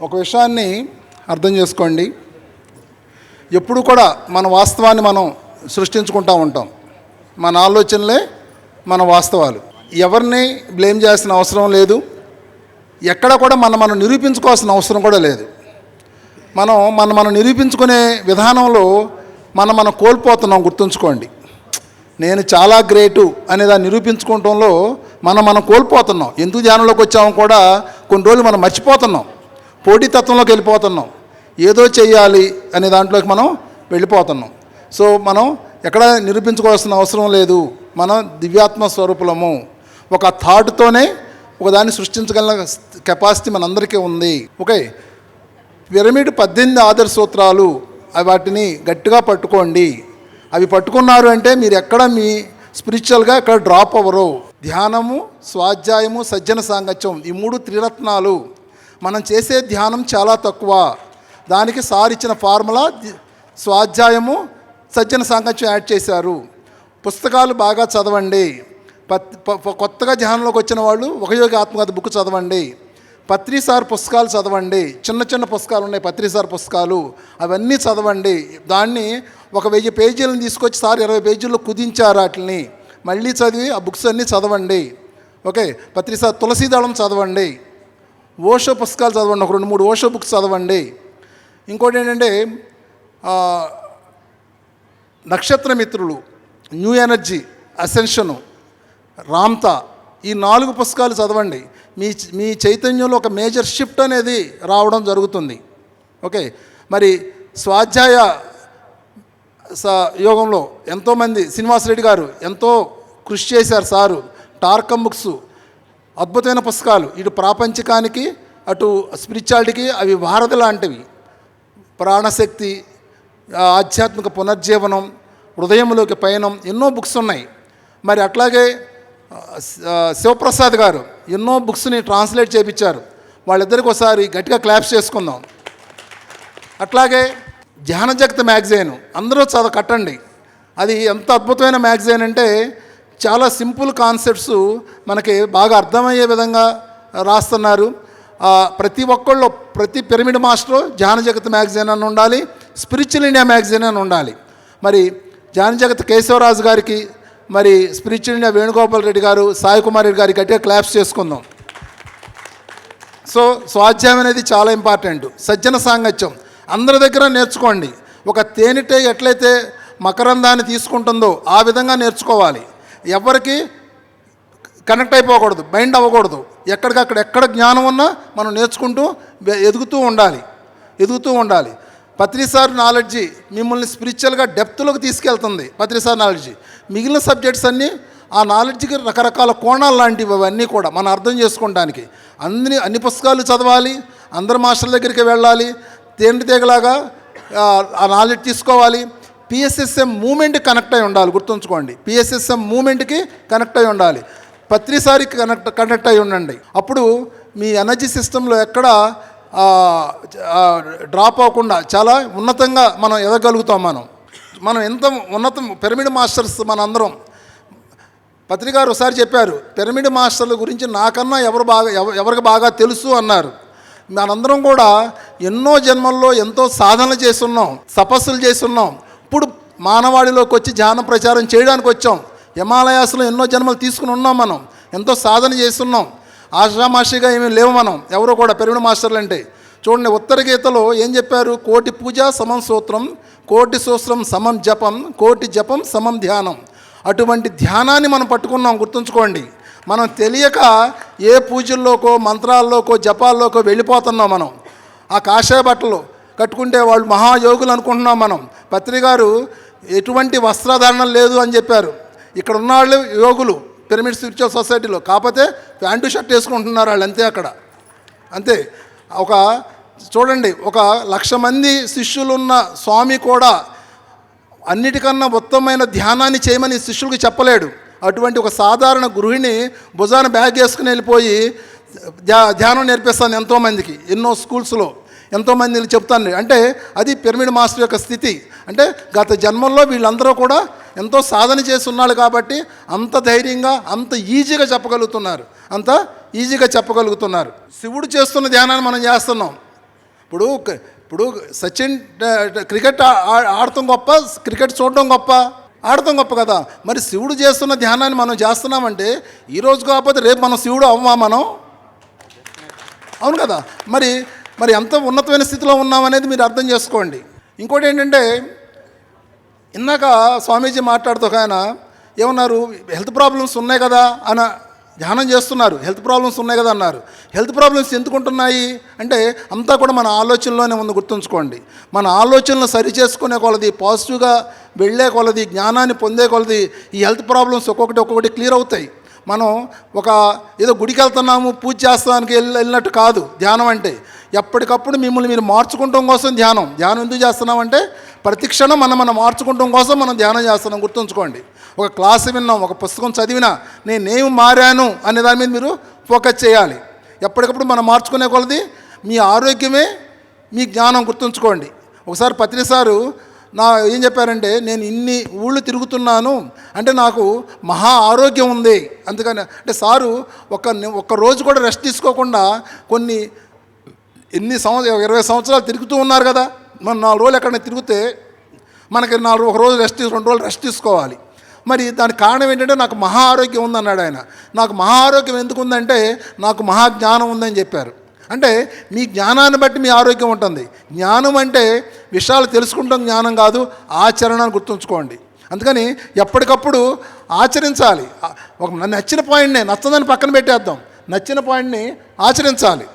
ఒక విషయాన్ని అర్థం చేసుకోండి. ఎప్పుడు కూడా మన వాస్తవాన్ని మనం సృష్టించుకుంటూ ఉంటాం. మన ఆలోచనలే మన వాస్తవాలు. ఎవరిని బ్లేమ్ చేయాల్సిన అవసరం లేదు. ఎక్కడ కూడా మనం మనం నిరూపించుకోవాల్సిన అవసరం కూడా లేదు. మనం మనం మనం నిరూపించుకునే విధానంలో మనం మనం కోల్పోతున్నాం గుర్తుంచుకోండి. నేను చాలా గ్రేటు అనే దాన్ని నిరూపించుకోవటంలో మనం మనం కోల్పోతున్నాం. ఎందుకు ధ్యానంలోకి వచ్చామో కూడా కొన్ని రోజులు మనం మర్చిపోతున్నాం. పోటీతత్వంలోకి వెళ్ళిపోతున్నాం. ఏదో చేయాలి అనే దాంట్లోకి మనం వెళ్ళిపోతున్నాం. సో మనం ఎక్కడ నిరూపించుకోవాల్సిన అవసరం లేదు. మనం దివ్యాత్మ స్వరూపులము. ఒక థాట్తోనే ఒకదాన్ని సృష్టించగల కెపాసిటీ మనందరికీ ఉంది. ఓకే? పిరమిడ్ పద్దెనిమిది ఆదర్శ సూత్రాలు వాటిని గట్టిగా పట్టుకోండి. అవి పట్టుకున్నారు అంటే మీరు ఎక్కడ మీ స్పిరిచువల్గా ఎక్కడ డ్రాప్ అవ్వరు. ధ్యానము స్వాధ్యాయము సజ్జన సాంగత్యం ఈ మూడు త్రిరత్నాలు. మనం చేసే ధ్యానం చాలా తక్కువ. దానికి సార్ ఇచ్చిన ఫార్ములా స్వాధ్యాయము సజ్జన సాంగత్యం యాడ్ చేశారు. పుస్తకాలు బాగా చదవండి. పత్ కొత్తగా ధ్యానంలోకి వచ్చిన వాళ్ళు ఒక యోగి ఆత్మకథ బుక్ చదవండి. పత్రిసార్ పుస్తకాలు చదవండి. చిన్న చిన్న పుస్తకాలు ఉన్నాయి పత్రిసార్ పుస్తకాలు. అవన్నీ చదవండి. దాన్ని ఒక వెయ్యి పేజీలను తీసుకొచ్చి సార్ ఇరవై పేజీల్లో కుదించారు వాటిని మళ్ళీ చదివి ఆ బుక్స్ అన్నీ చదవండి. ఓకే? పత్రిసార్ తులసీదళం చదవండి. ఓషో పుస్తకాలు చదవండి ఒక రెండు మూడు ఓషో బుక్స్ చదవండి. ఇంకోటి ఏంటంటే నక్షత్ర మిత్రులు న్యూ ఎనర్జీ అసెన్షను రామ్తా ఈ నాలుగు పుస్తకాలు చదవండి. మీ మీ చైతన్యంలో ఒక మేజర్ షిఫ్ట్ అనేది రావడం జరుగుతుంది. ఓకే? మరి స్వాధ్యాయ స యోగంలో ఎంతోమంది శ్రీనివాసరెడ్డి గారు ఎంతో కృషి చేశారు సారు. టార్కమ్ బుక్స్ అద్భుతమైన పుస్తకాలు. ఇటు ప్రాపంచికానికి అటు స్పిరిచువాలిటీకి అవి వారధి లాంటివి. ప్రాణశక్తి ఆధ్యాత్మిక పునర్జీవనం హృదయంలోకి పయనం ఎన్నో బుక్స్ ఉన్నాయి. మరి అట్లాగే శివప్రసాద్ గారు ఎన్నో బుక్స్ని ట్రాన్స్లేట్ చేయించారు వాళ్ళిద్దరికి ఒకసారి గట్టిగా క్లాప్స్ చేసుకుందాం. అట్లాగే ధ్యాన జగత్ మ్యాగజైన్. అందరూ చదవ కట్టండి. అది ఎంత అద్భుతమైన మ్యాగజైన్ అంటే చాలా సింపుల్ కాన్సెప్ట్స్ మనకి బాగా అర్థమయ్యే విధంగా రాస్తున్నారు. ప్రతి ఒక్కళ్ళు ప్రతి పిరమిడ్ మాస్టర్ ధ్యాన జగత్ మ్యాగజైన్ అని ఉండాలి స్పిరిచువల్ ఇండియా మ్యాగజైన్ అని ఉండాలి. మరి ధ్యాన జగత్ కేశవరాజు గారికి మరి స్పిరిచువల్ ఇండియా వేణుగోపాల్ రెడ్డి గారు సాయి కుమార్ రెడ్డి గారికి గట్టిగా క్లాప్స్ చేసుకుందాం. సో స్వాధ్యాయం అనేది చాలా ఇంపార్టెంట్. సజ్జన సాంగత్యం. అందరి దగ్గర నేర్చుకోండి. ఒక తేనెటే ఎట్లయితే మకరందాన్ని తీసుకుంటుందో ఆ విధంగా నేర్చుకోవాలి. ఎవరికి కనెక్ట్ అయిపోకూడదు బైండ్ అవ్వకూడదు. ఎక్కడికక్కడ ఎక్కడ జ్ఞానం ఉన్నా మనం నేర్చుకుంటూ ఎదుగుతూ ఉండాలి ఎదుగుతూ ఉండాలి. పత్రిసార్ నాలెడ్జి మిమ్మల్ని స్పిరిచువల్గా డెప్త్లోకి తీసుకెళ్తుంది పత్రిసార్ నాలెడ్జి మిగిలిన సబ్జెక్ట్స్ అన్నీ ఆ నాలెడ్జ్కి రకరకాల కోణాలు లాంటివి అవన్నీ కూడా మనం అర్థం చేసుకోవడానికి అన్ని అన్ని పుస్తకాలు చదవాలి అందరు మాస్టర్ల దగ్గరికి వెళ్ళాలి తేండి ఆ నాలెడ్జ్ తీసుకోవాలి పిఎస్ఎస్ఎం మూమెంట్కి కనెక్ట్ అయి ఉండాలి గుర్తుంచుకోండి. పిఎస్ఎస్ఎం మూమెంట్కి కనెక్ట్ అయి ఉండాలి. ప్రతిసారి కనెక్ట్ కనెక్ట్ అయి ఉండండి. అప్పుడు మీ ఎనర్జీ సిస్టంలో ఎక్కడ డ్రాప్ అవ్వకుండా చాలా ఉన్నతంగా మనం ఎదగలుగుతాం మనం. మనం ఎంత ఉన్నతం పిరమిడ్ మాస్టర్స్ మనందరం. పత్రిక గారు ఒకసారి చెప్పారు పిరమిడ్ మాస్టర్ల గురించి నాకన్నా ఎవరు బాగా ఎవ- ఎవరికి బాగా తెలుసు? అన్నారు. మనందరం కూడా ఎన్నో జన్మల్లో ఎంతో సాధనలు చేస్తున్నాం తపస్సులు చేస్తున్నాం మానవాడిలోకి వచ్చి ధ్యాన ప్రచారం చేయడానికి వచ్చాం. హిమాలయాస్లో ఎన్నో జన్మలు తీసుకుని ఉన్నాం మనం. ఎంతో సాధన చేస్తున్నాం. ఆషామాషిగా ఏమీ లేవు మనం. ఎవరో కూడా పెరుగుడు మాస్టర్లు అంటే చూడండి ఉత్తర గీతలో ఏం చెప్పారు? కోటి పూజ సమం సూత్రం కోటి సూత్రం సమం జపం కోటి జపం సమం ధ్యానం. అటువంటి ధ్యానాన్ని మనం పట్టుకున్నాం గుర్తుంచుకోండి. మనం తెలియక ఏ పూజల్లోకో మంత్రాల్లోకో జపాల్లోకో వెళ్ళిపోతున్నాం మనం. ఆ కాషాయ బట్టలు కట్టుకుంటే వాళ్ళు మహాయోగులు అనుకుంటున్నాం మనం. పత్రి గారు ఎటువంటి వస్త్రధారణ లేదు అని చెప్పారు. ఇక్కడ ఉన్న వాళ్ళు యోగులు పిరమిడ్ స్పిరిచువల్ సొసైటీలో కాకపోతే ప్యాంటు షర్ట్ వేసుకుంటున్నారు వాళ్ళు అంతే అక్కడ. అంతే. ఒక చూడండి ఒక లక్ష మంది శిష్యులున్న స్వామి కూడా అన్నిటికన్నా ఉత్తమమైన ధ్యానాన్ని చేయమని శిష్యులకు చెప్పలేడు. అటువంటి ఒక సాధారణ గృహిణి భుజాన బ్యాగ్ వేసుకుని వెళ్ళిపోయి ధ్యా ధ్యానం నేర్పిస్తాను ఎంతోమందికి ఎన్నో స్కూల్స్లో ఎంతోమంది చెప్తాను. అంటే అది పిరమిడ్ మాస్టర్ యొక్క స్థితి. అంటే గత జన్మంలో వీళ్ళందరూ కూడా ఎంతో సాధన చేసి ఉన్నాడు కాబట్టి అంత ధైర్యంగా అంత ఈజీగా చెప్పగలుగుతున్నారు. అంత ఈజీగా చెప్పగలుగుతున్నారు. శివుడు చేస్తున్న ధ్యానాన్ని మనం చేస్తున్నాం. ఇప్పుడు ఇప్పుడు సచిన్ క్రికెట్ ఆ- ఆడటం గొప్ప క్రికెట్ చూడటం గొప్ప ఆడటం గొప్ప కదా. మరి శివుడు చేస్తున్న ధ్యానాన్ని మనం చేస్తున్నామంటే ఈరోజు కాకపోతే రేపు మనం శివుడు అవ్వమా మనం? అవును కదా. మరి మరి ఎంత ఉన్నతమైన స్థితిలో ఉన్నామనేది మీరు అర్థం చేసుకోండి. ఇంకోటి ఏంటంటే ఇందాక స్వామీజీ మాట్లాడుతూ ఆయన ఏమన్నారు? హెల్త్ ప్రాబ్లమ్స్ ఉన్నాయి కదా అని ధ్యానం చేస్తున్నారు. హెల్త్ ప్రాబ్లమ్స్ ఉన్నాయి కదా అన్నారు. హెల్త్ ప్రాబ్లమ్స్ ఎందుకు ఉంటున్నాయి? అంటే అంతా కూడా మన ఆలోచనలోనే ఉంది గుర్తుంచుకోండి. మన ఆలోచనలు సరి చేసుకునే కొలది పాజిటివ్గా వెళ్ళే కొలది జ్ఞానాన్ని పొందే కొలది ఈ హెల్త్ ప్రాబ్లమ్స్ ఒక్కొక్కటి ఒక్కొక్కటి క్లియర్ అవుతాయి. మనం ఒక ఏదో గుడికి వెళ్తున్నాము పూజ చేస్తానికి వెళ్ళి వెళ్ళినట్టు కాదు ధ్యానం అంటే. ఎప్పటికప్పుడు మిమ్మల్ని మీరు మార్చుకుంటాం కోసం ధ్యానం. ధ్యానం ఎందుకు చేస్తున్నామంటే ప్రతి క్షణం మనం మనం మార్చుకుంటాం కోసం మనం ధ్యానం చేస్తున్నాం. గుర్తుంచుకోండి. ఒక క్లాస్ విన్నాం ఒక పుస్తకం చదివినా నేనేమి మారాను అనే దాని మీద మీరు ఫోకస్ చేయాలి. ఎప్పటికప్పుడు మనం మార్చుకునే కొలది మీ ఆరోగ్యమే మీ జ్ఞానం గుర్తుంచుకోండి. ఒకసారి పత్రి సారు నా ఏం చెప్పారంటే నేను ఇన్ని ఊళ్ళు తిరుగుతున్నాను అంటే నాకు మహా ఆరోగ్యం ఉంది. అందుకని అంటే సారు ఒక ఒక్క రోజు కూడా రెస్ట్ తీసుకోకుండా కొన్ని ఎన్ని సంవత్సరాలు ఇరవై సంవత్సరాలు తిరుగుతూ ఉన్నారు కదా. మనం నాలుగు రోజులు ఎక్కడైనా తిరిగితే మనకి నాలుగు ఒక రోజు రెస్ట్ తీసు- రెండు రోజులు రెస్ట్ తీసుకోవాలి. మరి దానికి కారణం ఏంటంటే నాకు మహా ఆరోగ్యం ఉందన్నాడు ఆయన. నాకు మహా ఆరోగ్యం ఎందుకు ఉందంటే నాకు మహా జ్ఞానం ఉందని చెప్పారు. అంటే మీ జ్ఞానాన్ని బట్టి మీ ఆరోగ్యం ఉంటుంది. జ్ఞానం అంటే విషయాలు తెలుసుకుంటాం జ్ఞానం కాదు ఆచరణను గుర్తుంచుకోండి. అందుకని ఎప్పటికప్పుడు ఆచరించాలి. ఒక నచ్చిన పాయింట్ని నచ్చదని పక్కన పెట్టేద్దాం. నచ్చిన పాయింట్ని ఆచరించాలి.